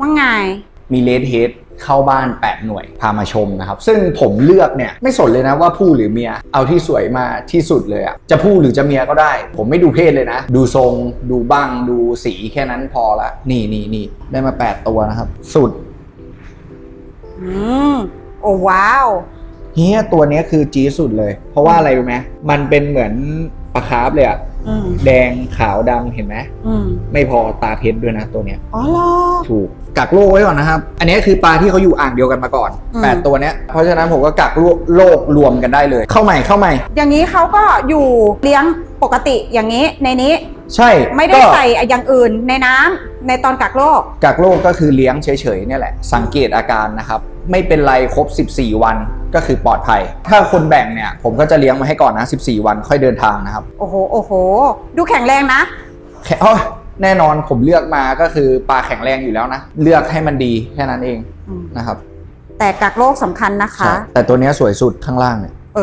ว่าไง มีเลดเฮดเข้าบ้าน 8 หน่วยพามาชมนะครับ ซึ่งผมเลือกเนี่ย ไม่สนเลยนะว่าผู้หรือเมีย เอาที่สวยมาที่สุดเลยอะจะผู้หรือจะเมียก็ได้ ผมไม่ดูเพศเลยนะ ดูทรง ดูบ้างดูสีแค่นั้นพอละ นี่นี่นี่ได้มา 8 ตัวนะครับ สุด อืมโอ้ว้าว เฮียตัวเนี้ยคือจี๊ดสุดเลย เพราะว่าอะไรรู้ไหมมันเป็นเหมือนปลาคาร์ฟเลยอะ อืมแดงขาวดำเห็นไหมอืมไม่พอตาเพชรด้วยนะตัวเนี้ย อ๋อเหรอ ถูกกักโลกไว้ก่อนนะครับ อันนี้คือปลาที่เขาอยู่อ่างเดียวกันมาก่อน อืม 8 ตัวเนี้ย เพราะฉะนั้นผมก็กักโลกโลกรวมกันได้เลย เข้าใหม่เข้าใหม่ อย่างนี้เขาก็อยู่เลี้ยงปกติอย่างนี้ในนี้ใช่ไม่ได้ก็ใส่อย่างอื่นในน้ำในตอนกักโรคกักโลกก็คือเลี้ยงเฉยๆเนี่ยแหละ สังเกตอาการนะครับ ไม่เป็นไรครบ 14 วัน ก็คือปลอดภัย ถ้าคนแบ่งเนี่ยผมก็จะเลี้ยงมาให้ก่อนนะ 14 วันค่อยเดินทางนะครับโอ้โหโอ้โห ดูแข็งแรงนะ แค่อ้อแน่นอนผมเลือกมาก็คือปลาแข็งแรงอยู่แล้วนะ เลือกให้มันดีแค่นั้นเองอืมนะครับแต่กักโรคสำคัญนะคะ ใช่แต่ตัวเนี้ยสวยสุดข้างล่างเนี่ยเอ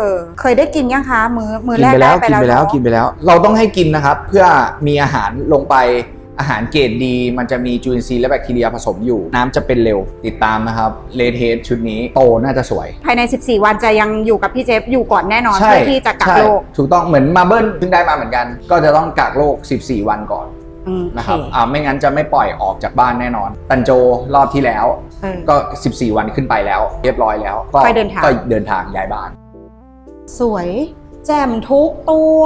อ เคยได้กินยังคะ มือมือกินแรกไปได้แล้วไปกินแล้วไปแล้วเนอะกินไปแล้ว เราต้องให้กินนะครับ เพื่อมีอาหารลงไป อาหารเกรดดี มันจะมีจุลินทรีย์และแบคทีเรียผสมอยู่ น้ำจะเป็นเร็วติดตามนะครับเลเทสชุดนี้โตน่าจะสวย ภายใน 14 วันจะยังอยู่กับพี่เจฟอยู่ก่อนแน่นอนใช่เพื่อที่จะกักใช่โรคถูกต้องเหมือนมาเบิลเพิ่งได้มาเหมือนกัน ก็จะต้องกักโรค 14 วันก่อนอืมนะครับโอเคอ่าไม่งั้นจะไม่ปล่อยออกจากบ้านแน่นอน ตันโจรอบที่แล้วเออก็ 14 วันขึ้นไปแล้ว เรียบร้อยแล้วก็ค่อยเดินทางก็เดินทางย้ายบ้าน สวย แจ่มทุกตัว